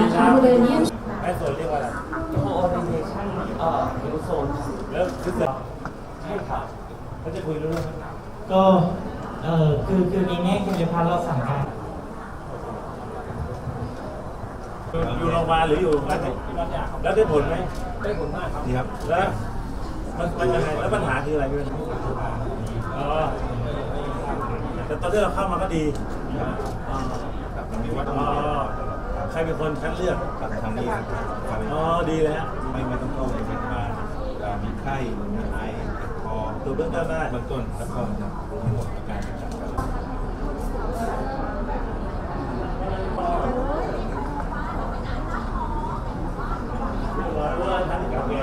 นะคะบริเวณนี้ไอ้โซนเรียกว่าอะไร coordination เอ่อเฮลโซนแล้วคือเสร็จใช่ครับ เขาจะคุยรู้เรื่องไหมก็เอ่อคือคือในแง่คุณจะพาเราสั่งการอยู่โรงพยาบาลหรืออยู่บ้านไหนแล้วได้ผลไหมได้ผลมากครับ นี่ครับ แล้วมันมันยังไงแล้วปัญหาคืออะไรพี่อ๋อแต่ตอนที่เราเข้ามาก็ดีอ๋อ ครับมันมีวัด อ๋อใครเป็นคนคัดเลือกกับทางนี้ครับอ๋อดีเลยฮะไม่ไม่ต้องเข้าโรงพยาบาลเวลามีไข้มีไอเจ็บคอตัวเบื้องต้นได้เบื้องต้นแล้วก็จะรู้หมดอาการต่างๆ ว่าท่านกับแก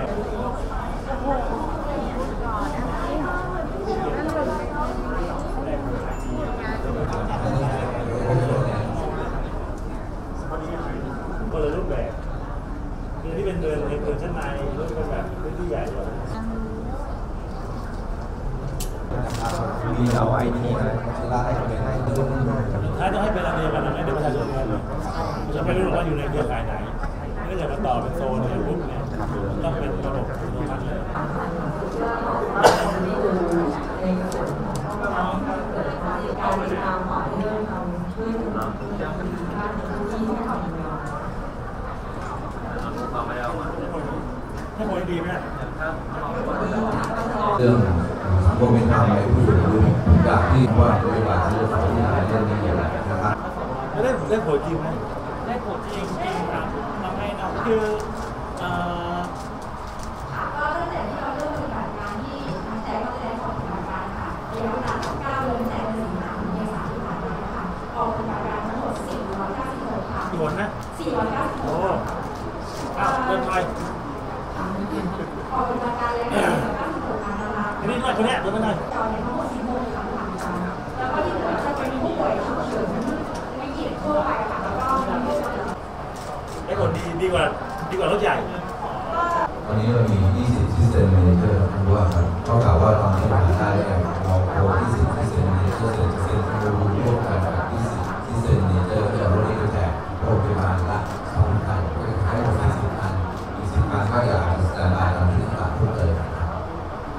ก็เลยรูปแบบคือที่ เป็นเดินเป็นเดินชั้นในรูปเป็นแบบพื้นที่ใหญ่มีเอาไอทีนะชลาให้คนให้ดูถ้าต้องให้เป็นอันเดียวกันทำให้ประชาชนรู้จะไม่รู้หรอกว่าอยู่ในเครือข่ายไหนถ้าเกิดมาต่อเป็นโซนเนี่ยปุ๊บเนี่ยต้องเป็นระบบอัตโนมัติเลยให้คนดีไหมเรื่องสังคมเป็นธรรมในผู้สูงอายุอยากที่ว่าโดยบาทที่เราที่หาเรื่องนี้อย่างไรนะครับแล้วได้ได้ผลจริงไหมได้ผลจริงจริงครับทำให้เราคือเอ่อ ก็ตั้งแต่ที่เราเริ่มปฏิบัติการที่ตั้งแต่ก็แสดงออกปฏิบัติการค่ะระยะเวลา9เดือนแต่เดือนสิงหาคมเมษายนที่ผ่านมาค่ะออกปฏิบัติการทั้งหมด496ค่ะ กี่ผลนะ 496 โอ้อ้าวเดินไป ออกปฏิบัติการแล้ว496การนะคะ อันนี้หน่อยคนเนี้ยเดินไปหน่อย จอเนี่ยทั้งหมด16ครั้งค่ะแล้วก็ที่เหลือจะเป็นผู้ป่วยฉุกเฉินไม่เกี่ยวทั่วไปค่ะแล้วก็มีผู้ป่วย ได้ผลดีดีกว่า ดีกว่ารถใหญ่ตอนนี้เรามี 20 System Manager รู้ว่าครับเท่ากับว่าตอนนี้เราได้แล้วเราโค้ด20 System Manager เสร็จเสร็จเราร่วมกันกับ20 System Manager ก็จะลดให้แจกโรงพยาบาลละ2คันก็จะขายหมด40คันอีก10คันก็จะสแตนบายตามที่ตลาดเพิ่มเติมครับ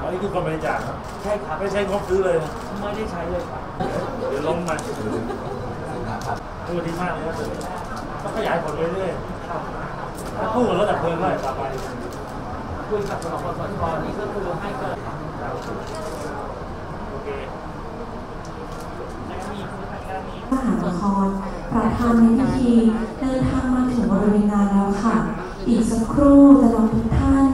อันนี้คือความบริจาคครับใช่ครับไม่ใช่งบซื้อเลยนะไม่ได้ใช้เลยครับเดี๋ยวล้มมาตัวดีมากเลยนะต้องขยายผลไปเรื่อยครับถ้าคู่ กับรถดับเพลิงก็ต่อไปคุยกับสปสชนี่ก็คือให้เกิดโอเคและมีคือนนี้มหานครประธานในพิธีเดินทางมาถึงบริเวณงานแล้วค่ะ อีกสักครู่จะนำทุกท่าน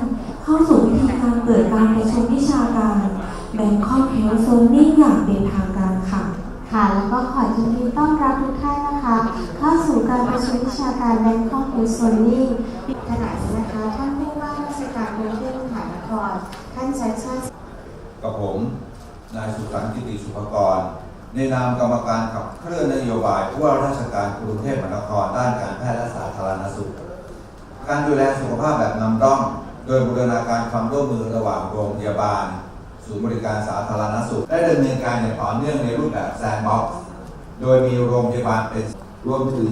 เข้าสู่พิธีการเปิดการประชุมวิชาการ Bangkok Health Zoning อย่างเป็นทางการ ค่ะแล้วก็ขอยินดีต้อนรับทุกท่านนะคะ เข้าสู่การประชุมวิชาการ Bangkok Youth Zoning ขณะนี้นะคะท่านผู้ว่าราชการกรุงเทพมหานครท่านชัดชาติกับผม นายสุขันธ์กิติสุภกร ในนามกรรมการขับเคลื่อนนโยบายผู้ว่าราชการกรุงเทพมหานครด้านการแพทย์และสาธารณสุข การดูแลสุขภาพแบบนำร่อง โดยบูรณาการความร่วมมือระหว่างโรงพยาบาล ศูนย์บริการสาธารณสุข ได้ดำเนินการอย่างต่อเนื่องในรูปแบบแซนด์บ็อกซ์โดยมีโรงพยาบาลเป็นรวมถึง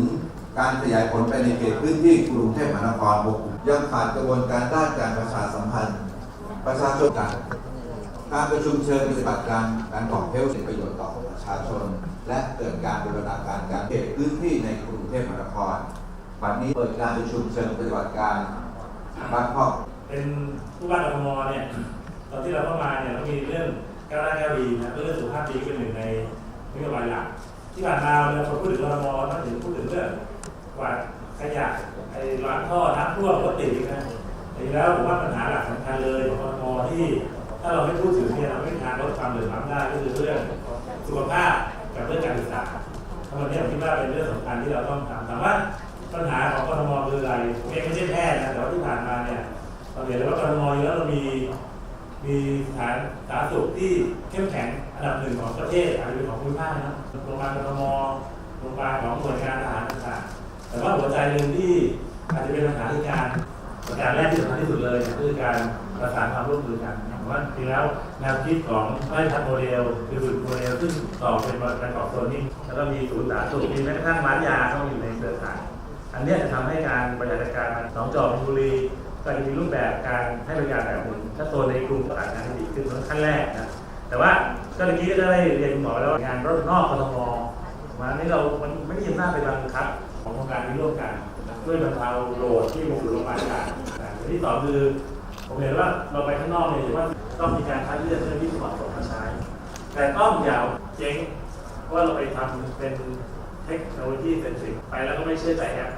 การขยายผลไปในเขตพื้นที่กรุงเทพมหานครบกยังขาดกระบวนการด้านการประชาสัมพันธ์ ประชาชนกันการประชุมเชิงปฏิบัติการการของเฮลเป็นประโยชน์ต่อประชาชน และเกิดการบูรณาการการเขตพื้นที่ในกรุงเทพมหานครวันนี้เปิดการประชุมเชิงปฏิบัติการบางข้อเป็นผู้ว่ากทมเนี่ย ตอนที่เราเข้ามาเนี่ยเรามีเรื่องกาวหน้าก้าวดีนะเรื่องสุขภาพดีเป็นหนึ่งในนโยบายหลักที่ผ่านมาเราพอพูดถึงกทมต้องถึงพูดถึงเรื่องกวาดขยะไอ้ล้างท่อน้ำท่วมรถติดนะจริงแล้วผมว่าปัญหาหลักสำคัญเลยของกทมที่ถ้าเราไม่พูดถึงเนี่ยเราไม่ทางลดความเหลื่อมล้ำได้ก็คือเรื่องสุขภาพกับเรื่องการศึกษาทั้งหมดนี้ผมคิดว่าเป็นเรื่องสำคัญที่เราต้องทำถามว่าปัญหาของกทมคืออะไรผมเองไม่ใช่แพทย์นะแต่ว่าที่ผ่านมาเนี่ยเราเห็นเลยว่ากรทมเยอะเรามี มีสถานสาธารณสุขที่เข้มแข็งอันดับหนึ่งของประเทศอาจจะเป็นของภูมิภาคนะโรงพยาบาลกรทมโรงพยาบาลของหน่วยงานทหารต่างๆแต่ว่าหัวใจหนึ่งที่อาจจะเป็นปัญหาที่การประการแรกที่สำคัญที่สุดเลยคือการประสานความร่วมมือกันว่าจริงแล้วแนวคิดของไร่ทัดโมเดลคือฝึกโมเดลซึ่งต่อเป็นการกอบโซนนิ่งแล้วก็มีศูนย์สาธารณสุขมีแม้กระทั่งร้านยาเข้ามาอยู่ในเครือข่าย อันนี้จะทำให้การบริหารจัดการหนองจอมบุรีก็จะมีรูปแบบการให้บริการแบบหนึ่งถ้าโซนในกรุงก็อาจจะดีขึ้นเป็นขั้นแรกนะแต่ว่าก็เมื่อกี้ก็ได้เรียนหมอแล้วว่างานรถนอกกทมมานี่เรามันไม่ได้ยินหน้าไปบังคับของโครงการนี้ร่วมกันด้วยบรรเทาโหลดที่โรงพยาบาลต่างๆที่สองคือผมเห็นว่าเราไปข้างนอกเนี่ยถือว่าต้องมีการคัดเลือกเจ้าหน้าที่ที่เหมาะสมมาใช้ แต่ต้องอย่าเจ๊งว่าเราไปทำเป็นเทคโนโลยีเป็นสิ่งไปแล้วก็ไม่เชื่อใจแอป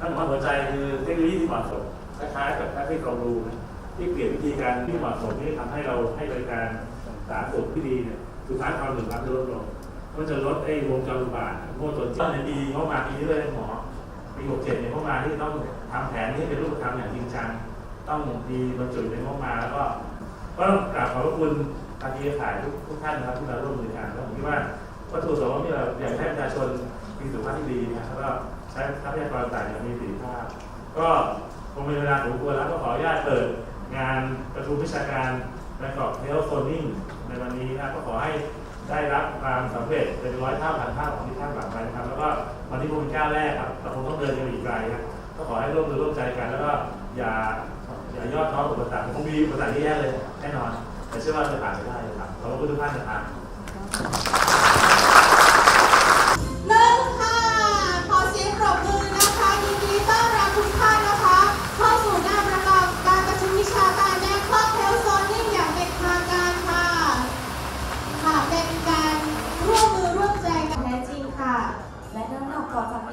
ทั้งหมดหัวใจคือเทคโนโลยีที่เหมาะสมคล้ายๆกับแอปที่เรารู้นะที่เปลี่ยนวิธีการที่เหมาะสมที่ทำให้เราให้บริการสาธารณสุขที่ดีเนี่ยสุดท้ายความเหลื่อมล้ำจะลดลงก็จะลดไอ้วงจรอุบาทพวกตัวจริงในปีเข้ามาปีนี้เลยหมอปีหกเจ็ดเนี่ยเข้ามาที่ต้องทำแผนที่เป็นรูปธรรมอย่างจริงจังต้องมีบรรจุในเข้ามาแล้วก็ก็ต้องกราบขอบพระคุณทางทีขายทุกท่านนะครับที่มาร่วมมือกันแล้วผมคิดว่าวัตถุประสงค์ที่เราอยากให้ประชาชนมีสุขภาพที่ดีนะครับแล้วก็ ใช้ทรัพยากรต่างอย่างมีประสิทธิภาพ ก็คงเป็นเวลาสมควรแล้วก็ขออนุญาตเปิดงานประชุมวิชาการและกอบเฮลโซนิ่งในวันนี้นะก็ขอให้ได้รับความสำเร็จเป็นร้อยเท่าพันเท่าของที่ท่านหวังไว้นะครับ แล้วก็วันที่พเป็นก้าวแรกครับเราคงต้องเดินกันอีกไกลนะก็ขอให้ร่วมมือร่วมใจกัน แล้วก็อย่าอย่ายอดท้ออุปสรรคคงมีอุปสรรคที่แย่เลยแน่นอนแต่เชื่อว่าจะผ่านไปได้ครับขอบคุณทุกท่านนะครับ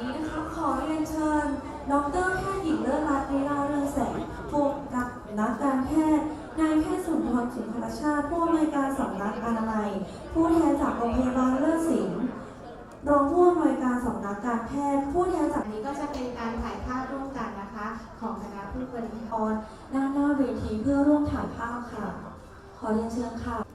นี้นะคะขอเรียนเชิญ ดรแพทย์หญิงเลิศรัตน์นิราเรืองแสงผู้นักนักการแพทย์นายแพทย์สุนทรสุนทรชาติผู้อำนวยการสำนักอนามัย ผู้แทนจากโรงพยาบาลเลิศศิลป์รองผู้อำนวยการสำนักการแพทย์ ผู้แทนจากนี้ก็จะเป็นการถ่ายภาพร่วมกันนะคะ ของคณะผู้บริหารด้านหน้าเวทีเพื่อร่วมถ่ายภาพค่ะ ขอเรียนเชิญค่ะ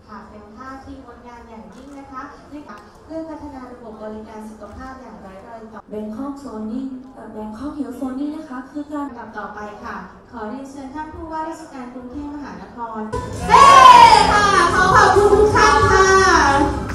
แบงคอกโซนนิ่งแบงคอกเฮลโซนนิ่งนะคะ คือการลำดับต่อไปค่ะ ขอเรียนเชิญท่านผู้ว่าราชการกรุงเทพมหานคร เฮ้ค่ะ ขอขอบคุณทุกท่านค่ะ